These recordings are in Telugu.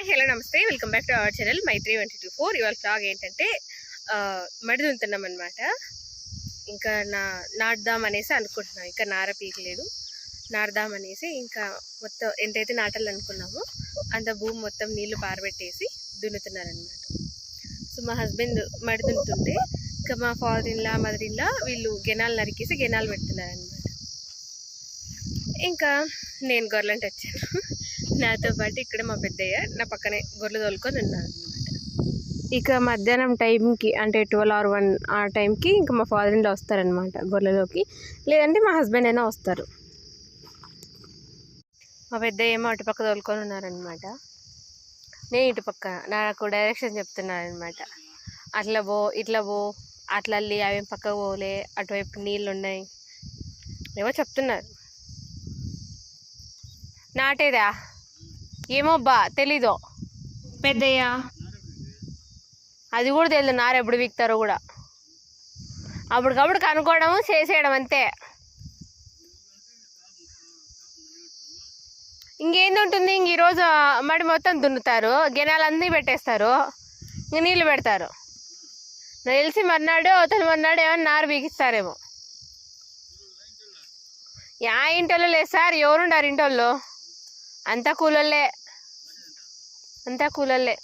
Hi hello namaste. Welcome back to our channel Maithri one two four. ఇవాళ ఫ్లాగ్ ఏంటంటే మడి దున్నుతున్నాం అనమాట ఇంకా నా నాటుదాం అనేసి అనుకుంటున్నాం. ఇంకా నార పీకలేదు. నాటుదాం అనేసి ఇంకా మొత్తం ఎంతైతే నాటాలనుకున్నామో అంత భూమి మొత్తం నీళ్ళు పారబెట్టేసి దున్నుతున్నారనమాట సో మా హస్బెండ్ మడి దున్నుతుంటే ఇంకా మా ఫాదర్ ఇన్లా మదర్ ఇన్లా వీళ్ళు గెనాలు నరికేసి గెనాలు పెడుతున్నారనమాట ఇంకా నేను గొర్రెలంటే వచ్చాను నాతో పాటు ఇక్కడ మా పెద్దయ్య నా పక్కనే గొర్రెలు తోలుకొని ఉన్నారు ఇక మధ్యాహ్నం టైంకి అంటే ట్వెల్వ్ ఆర్ వన్ ఆ టైంకి ఇంకా మా ఫాదర్ ఇంట్లో వస్తారనమాట గొర్రెలోకి. లేదంటే మా హస్బెండ్ అయినా వస్తారు. మా పెద్దయ్య ఏమో అటుపక్క తోలుకొని ఉన్నారనమాట నేను ఇటు పక్క నాకు డైరెక్షన్ చెప్తున్నారనమాట అట్లా పో ఇట్లా పో అట్లా వెళ్ళి అవేం పక్కకు పోలే అటువైపు నీళ్ళు ఉన్నాయి. ఏమో చెప్తున్నారు. నాటేదా? ఏమో బా తెలీదు. పెద్దయ్యా? అది కూడా తెలియదు నారు ఎప్పుడు వీక్తారో కూడా. అప్పటికప్పుడు కనుక్కోవడము చేసేయడం అంతే. ఇంకేంది ఉంటుంది? ఇంక ఈరోజు మడి మొత్తం దున్నుతారు. గెనాలన్నీ పెట్టేస్తారు. ఇంక నీళ్ళు పెడతారు. నాకు తెలిసి మర్నాడు అవతల మర్నాడు ఏమన్నా నారు బీకిస్తారేమో యా ఇంటోళ్ళు లేదు సార్ ఎవరుండారు ఇంటోళ్ళు? అంతా కూలళ్ళే. అంతా కూలర్లే.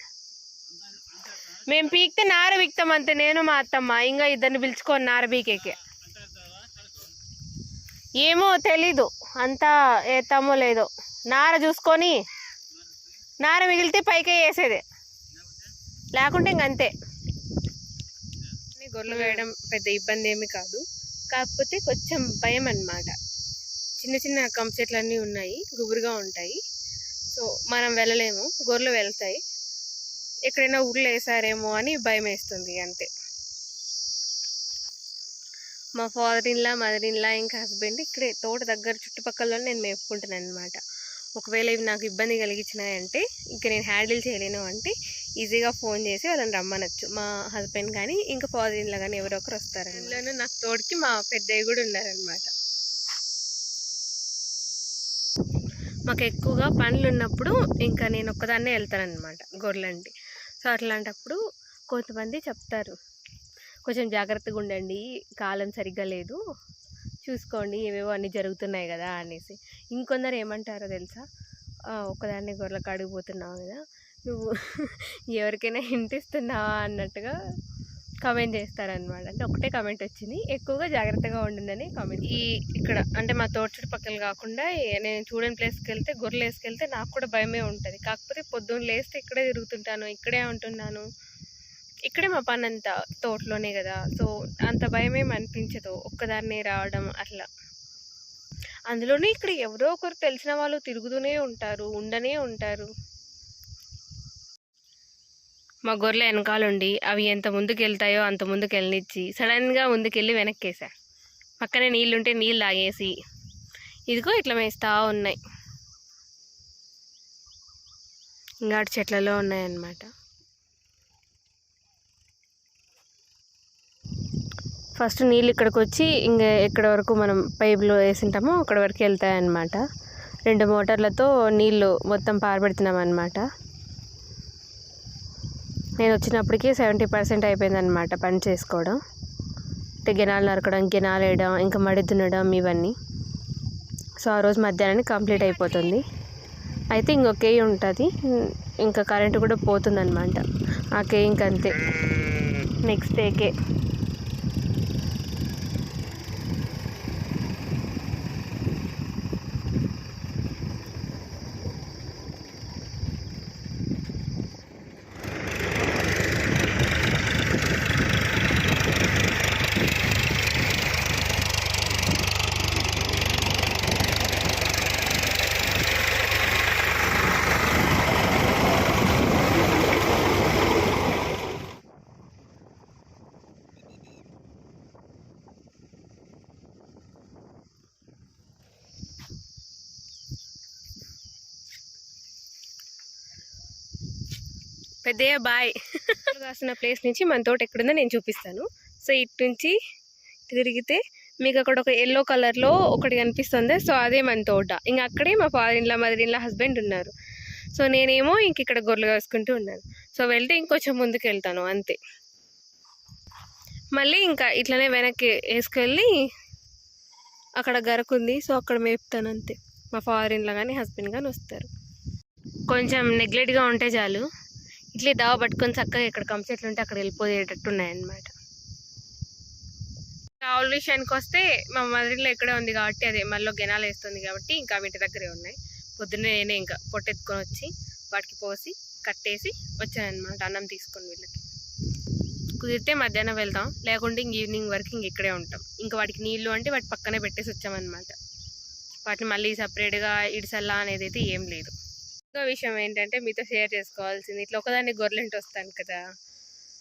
మేము పీకితే నార పీకుతాం అంతే నేను మా అత్తమ్మ ఇంకా ఇద్దరిని పిలుచుకొని నార పీకేకి. ఏమో తెలీదు అంతా ఏతామో లేదో. నార చూసుకొని నార మిగిలితే పైకే వేసేదే. లేకుంటే ఇంక అంతే. గొర్రెలు వేయడం పెద్ద ఇబ్బంది ఏమి కాదు. కాకపోతే కొంచెం భయం అన్నమాట. చిన్న చిన్న కంప అన్నీ ఉన్నాయి గుబురుగా ఉంటాయి. సో మనం వెళ్ళలేము. గొర్రెలు వెళ్తాయి. ఎక్కడైనా ఊర్లో వేసారేమో అని భయం వేస్తుంది అంతే. మా father in law mother in law ఇంకా హస్బెండ్ ఇక్కడే తోట దగ్గర చుట్టుపక్కలలో నేను మేపుకుంటున్నాను అనమాట ఒకవేళ ఇవి నాకు ఇబ్బంది కలిగించినాయంటే ఇంకా నేను హ్యాండిల్ చేయలేను అంటే ఈజీగా ఫోన్ చేసి వాళ్ళని రమ్మనొచ్చు. మా హస్బెండ్ కానీ ఇంకా ఫాదర్ ఇన్లా కానీ ఎవరో ఒకరు వస్తారు అందులోనూ నాకు తోడికి మా పెద్దయ్య కూడా ఉన్నారనమాట మాకు ఎక్కువగా పనులు ఉన్నప్పుడు ఇంకా నేను ఒక్కదాన్నే వెళ్తానమాట గొర్రెలండి సో అట్లాంటప్పుడు కొంతమంది చెప్తారు కొంచెం జాగ్రత్తగా ఉండండి కాలం సరిగ్గా లేదు చూసుకోండి ఏవేవో అన్నీ జరుగుతున్నాయి కదా అనేసి. ఇంకొందరు ఏమంటారో తెలుసా? "ఆ, ఒక్కదాన్ని గొర్రెల కదా నువ్వు ఎవరికైనా హింట్ ఇస్తున్నావా అన్నట్టుగా కామెంట్ చేస్తారనమాట అంటే ఒకటే కామెంట్ వచ్చింది. ఎక్కువగా జాగ్రత్తగా ఉండిందని కామెంట్ ఈ ఇక్కడ అంటే మా తోట చుట్టుపక్కల కాకుండా నేను చూడని ప్లేస్కి వెళ్తే గొర్రెలు వేసుకెళ్తే నాకు కూడా భయమే ఉంటుంది. కాకపోతే పొద్దున్న లేస్తే ఇక్కడే తిరుగుతుంటాను ఇక్కడే ఉంటున్నాను. ఇక్కడే మా పని అంతా తోటలోనే కదా. సో అంత భయమేం అనిపించదు. ఒక్కదాన్నే రావడం అట్లా. అందులోనే ఇక్కడ ఎవరో ఒకరు తెలిసిన వాళ్ళు తిరుగుతూనే ఉంటారు ఉండనే ఉంటారు. మా గొర్రెల వెనకాలండి. అవి ఎంత ముందుకెళ్తాయో అంత ముందుకు వెళ్ళనిచ్చి సడన్గా ముందుకెళ్ళి వెనక్కేసా పక్కనే నీళ్ళుంటే నీళ్ళు తాగేసి ఇదిగో ఇట్లా మేస్తా ఉన్నాయి. ఇంకా చెట్లలో ఉన్నాయన్నమాట. ఫస్ట్ నీళ్ళు ఇక్కడికి వచ్చి ఇంకా ఎక్కడ వరకు మనం పైపులో వేసింటామో అక్కడ వరకు వెళ్తాయన్నమాట. రెండు మోటార్లతో నీళ్ళు మొత్తం పారబెడుతున్నాం అనమాట నేను వచ్చినప్పటికీ సెవెంటీ పర్సెంట్ అయిపోయిందనమాట పని చేసుకోవడం. అంటే గినాలు నరకడం గినాలు వేయడం ఇంకా మడి దున్నడం ఇవన్నీ. సో ఆ రోజు మధ్యాహ్నానికి కంప్లీట్ అయిపోతుంది. అయితే ఇంకొక కేయి ఉంటుంది. ఇంకా కరెంటు కూడా పోతుందన్నమాట. ఆ కే ఇంకంతే. నెక్స్ట్ డేకే పెద్దయ్య బాయ్. కాసిన ప్లేస్ నుంచి మన తోట ఎక్కడుందో నేను చూపిస్తాను. సో ఇటు నుంచి తిరిగితే మీకు అక్కడ ఒక ఎల్లో కలర్లో ఒకటి కనిపిస్తుంది. సో అదే మన తోట. ఇంక అక్కడే మా ఫాదర్ ఇంట్లో మదర్ ఇంట్లో హస్బెండ్ ఉన్నారు. సో నేనేమో ఇంక ఇక్కడ గొర్రెలు కాసుకుంటూ ఉన్నాను. సో వెళ్తే ఇంకొంచెం ముందుకు వెళ్తాను అంతే. మళ్ళీ ఇంకా ఇట్లనే వెనక్కి వేసుకెళ్ళి అక్కడ గరకుంది. సో అక్కడ మేపుతాను అంతే. మా ఫారిన్లో కానీ హస్బెండ్ కానీ వస్తారు. కొంచెం నెగ్లెట్గా ఉంటే చాలు. ఇట్లే దావ పట్టుకొని చక్కగా ఇక్కడ కంచెట్లు ఉంటే అక్కడ వెళ్ళిపోయేటట్టు ఉన్నాయన్నమాట. ఆవుల విషయానికి వస్తే మా మదరిలో ఇక్కడే ఉంది కాబట్టి అదే మళ్ళీ గెనాలు వేస్తుంది కాబట్టి ఇంకా వీటి దగ్గరే ఉన్నాయి. పొద్దున్నే నేనే ఇంకా పొట్టెత్తుకొని వచ్చి వాటికి పోసి కట్టేసి వచ్చానమాట అన్నం తీసుకొని వీళ్ళకి. కుదిరితే మధ్యాహ్నం వెళ్తాం లేకుంటే ఇంక ఈవినింగ్ వరకు ఇంక ఇక్కడే ఉంటాం. ఇంకా వాటికి నీళ్ళు అంటే వాటి పక్కనే పెట్టేసి వచ్చామన్నమాట. వాటిని మళ్ళీ సపరేట్గా ఇడిసల్లా అనేది అయితే ఏం లేదు. ఇంకో విషయం ఏంటంటే మీతో షేర్ చేసుకోవాల్సింది. ఇట్లా ఒకదాన్ని గొర్రెంటి వస్తాను కదా.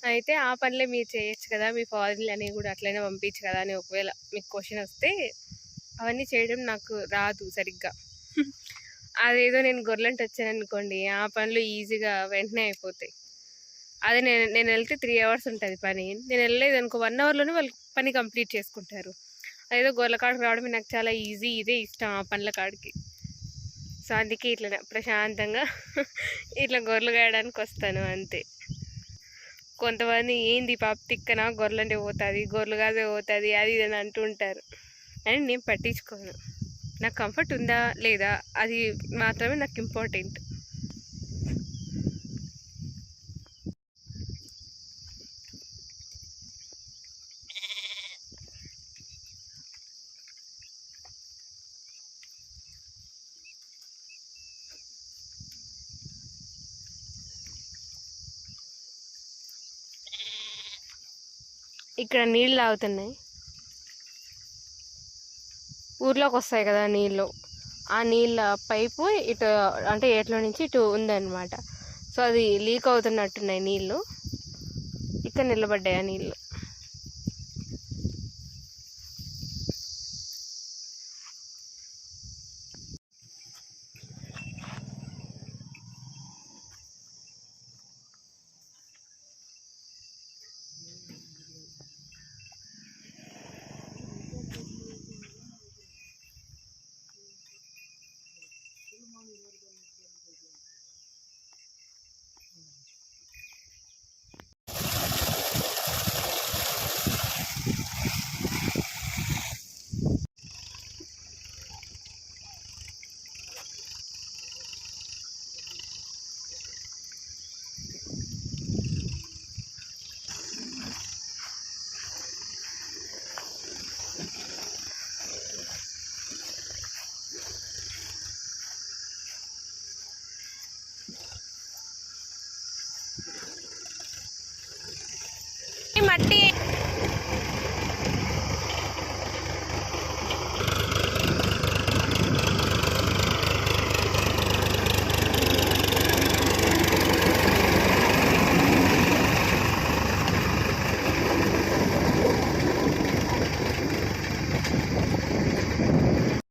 అయితే ఆ పనులే మీరు చేయొచ్చు కదా. మీ ఫాదర్లు అనేవి కూడా అట్లనే పంపించు కదా అని ఒకవేళ మీకు క్వశ్చన్ వస్తే అవన్నీ చేయడం నాకు రాదు సరిగ్గా. అదేదో నేను గొర్రెంటి వచ్చాను అనుకోండి ఆ పనులు ఈజీగా వెంటనే అయిపోతాయి. అదే నేను నేను వెళ్తే త్రీ అవర్స్ ఉంటుంది పని. నేను వెళ్ళలేదు అనుకో వన్ అవర్లోనే వాళ్ళు పని కంప్లీట్ చేసుకుంటారు. అదేదో గొర్రెల కాడికి రావడం నాకు చాలా ఈజీ ఇదే ఇష్టం ఆ పనుల కాడికి. సో అందుకే ఇట్లా ప్రశాంతంగా ఇట్లా గొర్రెలు గాయడానికి వస్తాను అంతే. కొంతమంది ఏంది పాప తిక్కన? గొర్రెలంటే పోతుంది గొర్రెలు కాదే పోతుంది అది ఇది అని అంటుంటారు అని నేను పట్టించుకోను. నాకు కంఫర్ట్ ఉందా లేదా? అది మాత్రమే నాకు ఇంపార్టెంట్ ఇక్కడ నీళ్ళు తాగుతున్నాయి. ఊర్లోకి వస్తాయి కదా నీళ్ళు. ఆ నీళ్ళ పైపు ఇటు అంటే ఏట్లో నుంచి ఇటు ఉందన్నమాట. సో అది లీక్ అవుతున్నట్టున్నాయి నీళ్ళు. ఇక్కడ నిలబడ్డాయి ఆ నీళ్ళు.